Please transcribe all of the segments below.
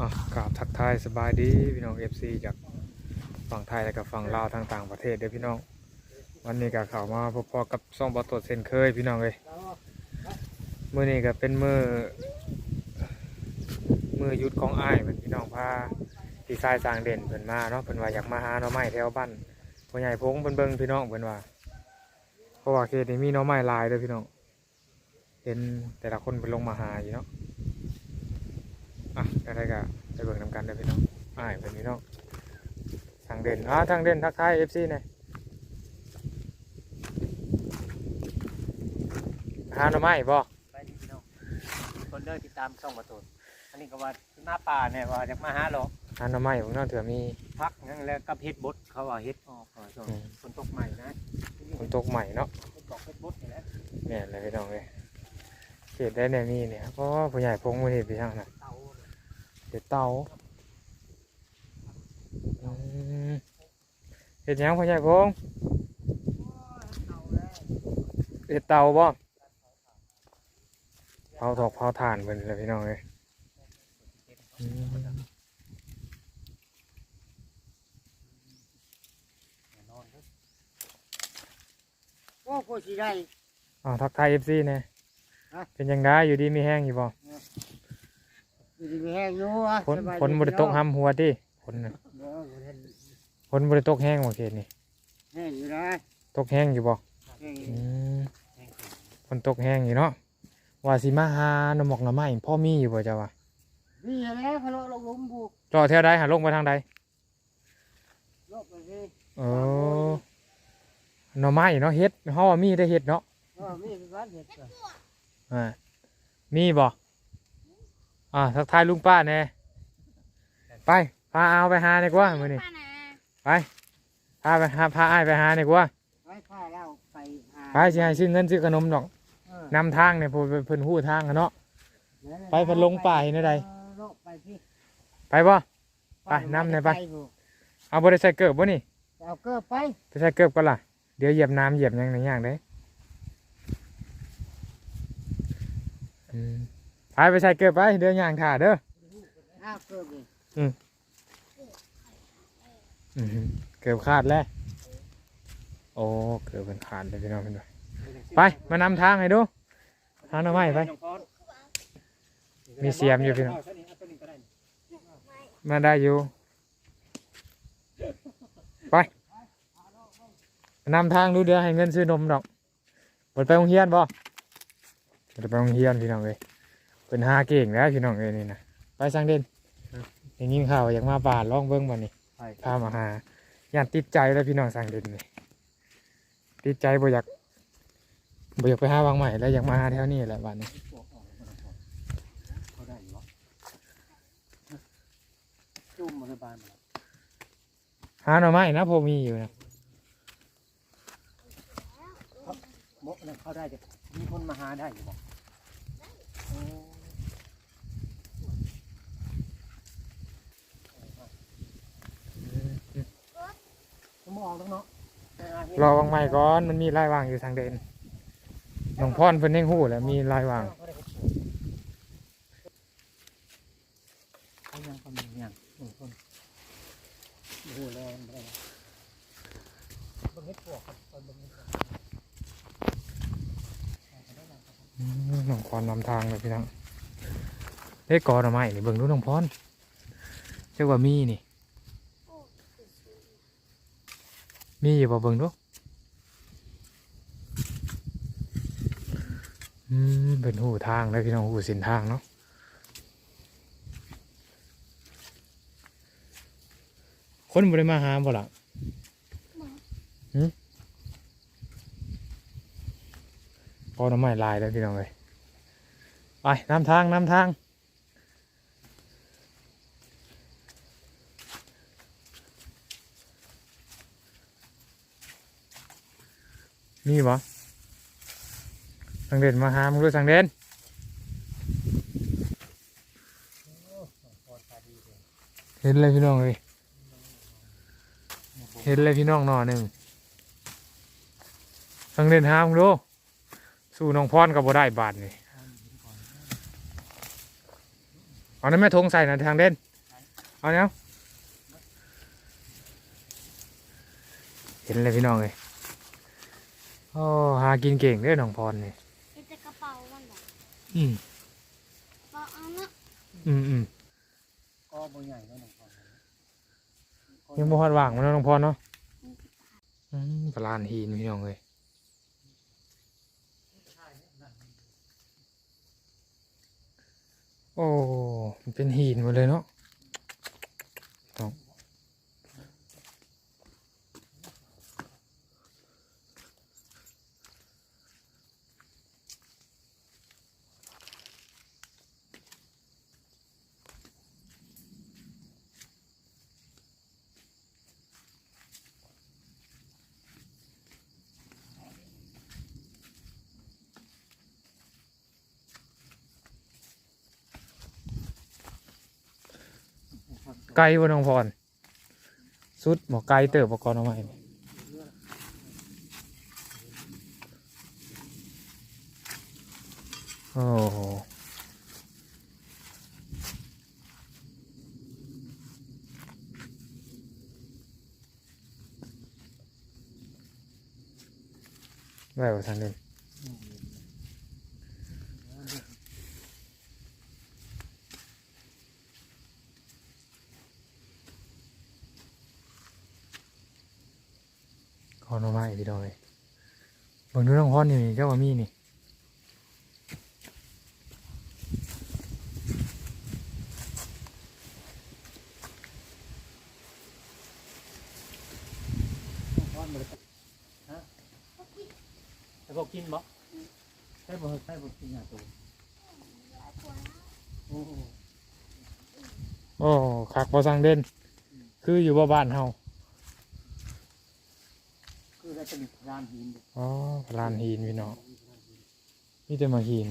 อะกราบทักทายสบายดีพี่น้องเอฟซีจากฝั่งไทยและกับฝั่งลาวทางต่างประเทศเด้อพี่น้อง วันนี้ก็เข้ามาพอๆกับซ่องบอตรวจเซนเคยพี่น้องเลยมือนี้ก็เป็นมือมือยุดของอ้ายเพิ่นพี่น้องพาพี่ชายสร้างเด่นเพิ่นมาเนาะเพิ่นว่าอยากมาหาหน่อไม้แถวบ้านพ่อใหญ่พงเพิ่นเบิ่งพี่น้องเพิ่นว่าเพราะว่าเขตนี้มีหน่อไม้หลายเด้อพี่น้องเห็นแต่ละคนเพิ่นลงมาหาอยู่เนาะ อะอะไรก็ไปเบิ่งนำกันเด้อพี่น้องอ้ายเป็นพี่น้องทางเด่นอ่าทางเด่นทักทายเอฟซีหน่อยหาหน่อไม้บ่ไปดีพี่น้องคนเลิกติดตามช่องประตูอันนี้ก็ว่าหน้าป่าเนี่ยว่าจะมาหาหรอกหาหน่อไม้ผมน้องเถื่อมีพักนั่นแล้วกับเฮ็ดบดเขาว่าเฮ็ดออกก่อนช่วงอืมฝนตกใหม่นะฝนตกใหม่เนาะเฮ็ดดอกเฮ็ดบดนี่แหละแม่นเลยพี่น้องเลยเขตได้แน่มีเนี่ยเพราะว่าผู้ใหญ่พงมือเห็ดพี่ช่างน่ะ เตาเห็ดเตาอืมเห็ดหยังผู้ใหญ่พงเตาแล้วเห็ดเตาบ่เผาถอกเผาถ่านเพิ่นเลยพี่น้องเลยอืมนอนเด้อโอ้โหสิได้อ๋อทักทายเอฟซีเนี่ยฮะเป็นยังไงอยู่ดีมีแห้งอยู่บ่อยู่ ดีมีแห้งอยู่อะฝนสบายฝนบริตกห้ำหัวติฝนน่ะบ่บ่ทันฝนบริตกแห้งบ่เขตนี่แห้งอยู่นะตกแห้งอยู่บ่แห้งอืมแห้งเกินฝนตกแห้งอยู่เนาะว่าสิมาหาหน่อหมอกหน่อไม้พ่อมีอยู่บ่เจ้าวะนี่แล้วเขาเลาะลงหลุมบุกรอเท่าใดหาลงไปทางใดเลาะไปสิเออหน่อไม้เนาะเฮ็ดเฮาว่ามีได้เฮ็ดเนาะเออมีคือการเห็ดก่อนอ่ามีบ่ อ่าทักทายลุงป้าแน่ไปพาเอาไปหาดีกว่ามื้อนี้ไปพาไปหาพาอ้ายไปหาดีกว่าไว้ผ้าเราไปหาไปสิให้ซื้อเงินซื้อขนมดอกเออนำทางเนี่ยเพิ่นเพิ่นฮู้ทางอะเนาะ ไปเพิ่นลงป่าเห็นอะไร เออเลาะไปพี่ไปบ่ ไปนำหน่อยไปบุเอาบ่ได้ใส่เกิบบ่นี่เอาเกลือไปไปใส่เกิบก่อนล่ะเดี๋ยวเหยียบน้ำเหยียบหยังในอย่างเด้อืม ไปไปใส่เกิบไปเดี๋ยวย่างถ่าเด้อเอาเกลือไปอือหือเกิบขาดแล้วโอ้เกิบเป็นขาดเลยพี่น้องเพิ่นว่าไปมานำทางให้ดูหาหน่อไม้ไปน้องพรมีเสียมอยู่พี่น้องเาตัวนี้เอาตัวนี้ก็ได้นี่มาได้อยู่ไปนำทางดูเดี๋ยวให้เงินซื้อนมดอกบดไปโรงเรียนบ่บดไปโรงเรียนพี่น้องเลย เป็นหาเก่งแล้วพี่น้องเลยนี่นะไปสังเด่นอย่างนี้ข่าวอยากมาป่าล่องเบิ้งบ่นี่ไปพามาหาย่านติดใจแล้วพี่น้องสังเด่นนี่ติดใจบ่อยากบ่อยากไปหาวางใหม่แล้วอยากมาหาแถวนี้แหละบ้านนี้เขาได้อยู่วะจุ่มมาในบ้านมาแล้วหาหน่อไม้นะพอมีอยู่นะมกนั่นเขาได้จะมีคนมาหาได้อยู่บอก มองแล้วเนาะรอวางใหม่ก่อนมันมีรายวางอยู่ทางเด่นน้องพรเพิ่นเฮงหู้แหล้วมีรายวางเขายังคนหนึ่งยังหนึ่งคนโอ้โหแรงแรงบนเฮ็ดปวกครับบนนเฮ็ดปวกอืมน้องพรนำทางเลยพี่น้องเฮ้กอหน่อไม้นี่เบิ่งดูน้องพรเรียกว่ามีนี่ มีอยู่บ่เบิ่งดูอืมเป็นหูทางเลยพี่น้องหูสินทางเนาะคนบ่ได้มาหาบ่ล่ะหืมกอหน่อไม้ลายแล้วพี่น้องเลยไปนำทางนำทาง มีบ่สังเด่นมาหามึงด้วยสังเด่นเห็นเลยพี่น้องเลยเห็นเลยพี่น้องหน่อหนึ่งสังเด่นหามึงดูสู่น้องพรกับบ่ได้บาทนี่เอานั่นแม่ทงใส่นะทางเด่นเอาเนี้ยเห็นเลยพี่น้องเลย โอ้หากินเก่งเด้อน้องพรนี่นี่จะกระเป๋ามันเหรออืมกระเป๋าเอาเนาะอืมอืมก็บ่ใหญ่แล้วน้องพรยังบ่ฮอดว่างมันเนาะน้องพรเนาะอืมปลานหินพี่น้องเลยโอ้มันเป็นหินหมดเลยเนาะต้อง ไกลบ่น้องพรสุดบ่ไกลเติบบ่ก่อนเอาไว้โอ้โหได้บ่ทางเดิน อนเอาไว้พี่น้องเอ้ยเบิ่งดูน้องพรนี่เจ้าว่ามีนี่น้องพรบ่ได้ฮะแต่บ่กินบ่ใช่บ่ใช่บ่กินหน้าตัวโอ้โหโอ้คักบ่ทางเด่นคืออยู่บ่บ้านเฮา คือได้เป็นร้านหินเด้อ๋อลานหินพี่น้องมีแต่มาหิน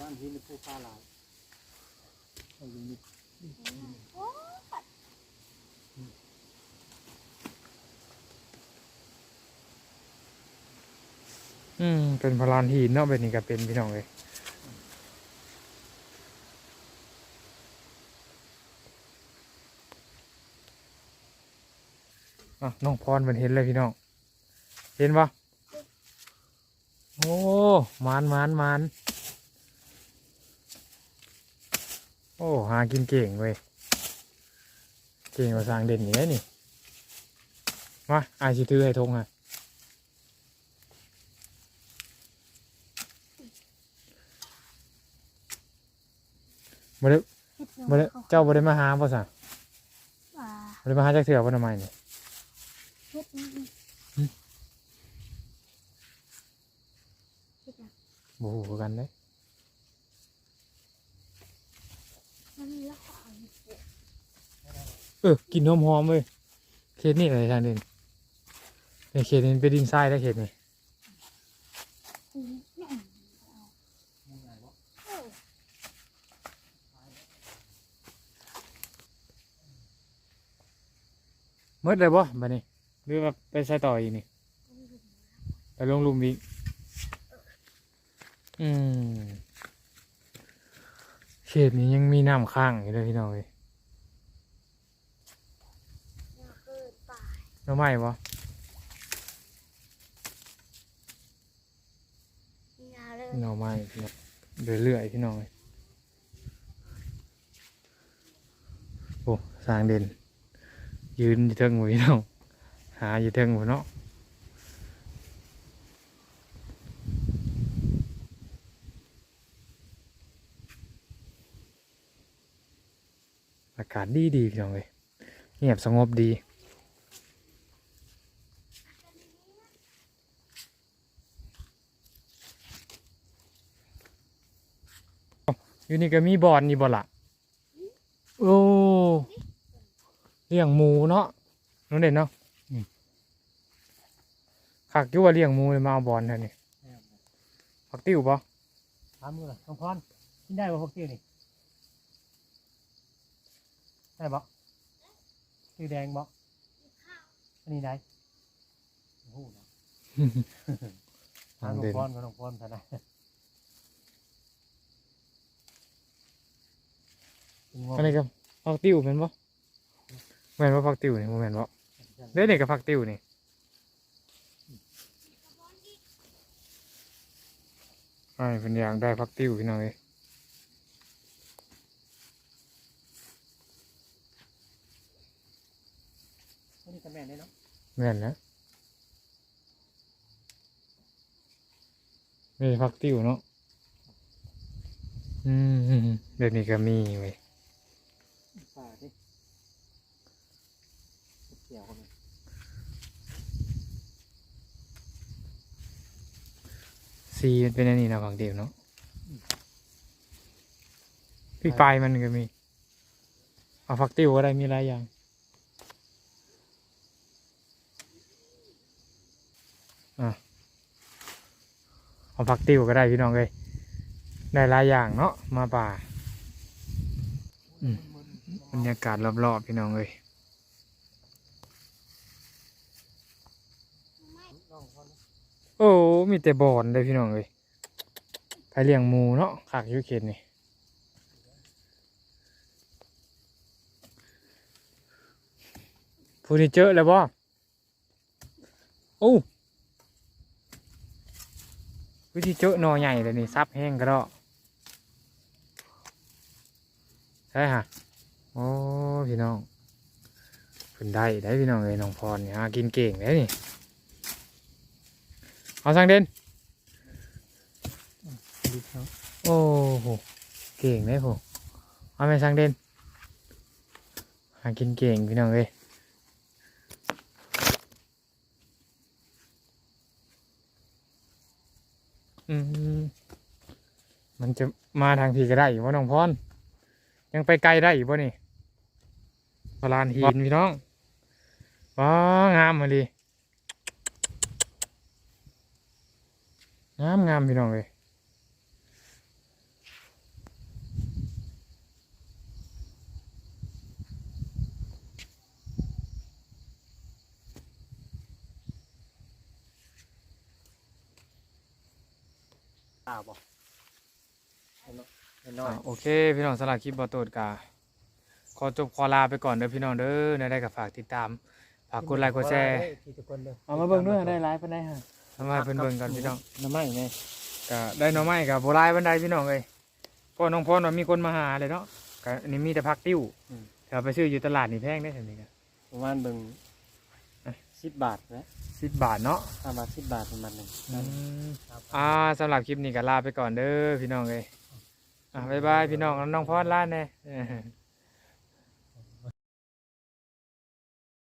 ร้านหินในภูฟ้าหลายเอาอยู่นี่อืมเป็นพลานหินเนาะเป็นนี่ก็เป็นพี่น้องเลยอะน้องพรเป็นเห็นเลยพี่น้อง เห็นปะโอ้มานมานมานโอ้ หากินเก่งเว้ย เก่งกว่าสร้างเด่นอยู่เลยนี่มาอายสิถือให้ทงฮะบ่ได้บ่ได้เจ้าบ่ได้มาหาบ่ซะว่าบ่ได้มาหาจักเทื่อบ่ทำไมนี่ เฮ็ดนี่ หืม เฮ็ดนะ บ่ฮู้คือกันเด้มันมีราคาอยู่เออกินหอมๆเว้ยเขตนี่อะไรทางเด่นเนี่ยเขตนี้เป็นดินทรายแล้วเขตนี้อืมเนี่ยมันใหญ่บ่เออหมดเลยบ่บัดนี้หรือว่าไปใส่ต่ออีกนี่ไปลงหลุมอีก อืมเขตนี้ยังมีน้ำค้างอยู่เลยพี่น้องเอ้ยเนี่ยเกิดป่าหน้ำไม้บ่มีงาเลยหน่อไม้พี่น้องเรื่อยๆพี่น้องเอ้ยโอ้สางเด่นยืนอยู่เทิงหมูพี่น้องหาอยู่เทิงหมูเนาะอากาศ ดีดีๆพี่น้องเลยเงียบสงบดีอยู่นี่ก็มีบอลนี่บ่ละโอ้เลี้ยงหมูเนาะน้องเด่นเนาะอืมขักอยู่ว่าเลี้ยงหมูเลยมาเอาบอลเท่านี้แม่นบ่ผักติ้วปะถามมือล่ะน้องพรกินได้บ่พวกตี้นี่ ได้บ่ตี้แดงบ่อันนี้ได้โอ้โหนะน้ทาองงน้องเด่นพรกับน้องพรเท่านั้นอันนี้ก็ผักติ้วแม่นบ่แม่นบ่ผักติ้วนี่บ่แม่นบ่เด้นี่ก็ผักติ้วนี่อ้ายเพิ่นอยากได้ผักติ้วพี่น้องเอ้ย อันนี้ก็ แม่นได้เนาะแม่นนะนี่ผักติ้วเนาะอืมเดี๋ยวนี้ก็มีเว้ยป่าดิเกี่ยวกันซีมันเป็นอันนี้นะผักติ้วเนาะพี่ปลายมันก็มีเอาผักติ้วก็ได้มีหลายอย่าง เอาผักติ้วก็ได้พี่น้องเลยได้หลายอย่างเนาะมาป่าอืมบรรยากาศรอบๆพี่น้องเลยโอ้มีแต่บอนเลยพี่น้องเลยไปเลี้ยงหมูเนาะขากยุเขตนี่พูนี่เจอแล้วบ่โอ้ วิธีเจอหนอใหญ่เลยนี่ซับแห้งก็ได้ใช่ฮะโอ้พี่น้องเพิ่นได้ได้พี่น้องเลยน้องพรเนี่หากินเก่งเลยนี่เอาสังเด่นโอ้โหเก่งเลยผมเอาไปสังเด่นหากินเก่งพี่น้องเอ้ย อืมมันจะมาทางพี่ก็ได้อยู่ว่าน้องพรยังไปไกลได้อยู่ป่นี่ปลานหินพี่น้องว้างามมาดีงามงามพี่น้องเลย ป่าบ่เห็นเนาะเห็นน้ออ่ายโอเค พี่น้องสลับคลิปบอตูดกาขอจบขอลาไปก่อนเด้อพี่น้องเด้อในได้กับฝากติดตามฝากกดไลค์กดแชร์ที่ทุกคนเด้อเอามาเบิ่งด้วยได้ไลฟ์ปานใดฮะทำมาเพิ่นเบิ่งกันพี่น้องน้ำไม้ไงก็ได้หน่อไม้กับโบราณบันไดพี่น้องเอ้ยพ่อน้องพ่อว่ามีคนมาหาเลยเนาะก็อันนี้มีแต่พักติ้วถ้าไปซื้ออยู่ตลาดนี่แพงได้ทันทีกันประมาณเบิ่งสิบบาทนะ สิบบาทเนาะถ้ามาสิบบาทประมาณหนึ่งอ่าสำหรับคลิปนี้ก็ลาไปก่อนเด้อพี่น้องเอ้ยอะบ๊ายบายพี่น้องน้องพรลาแน่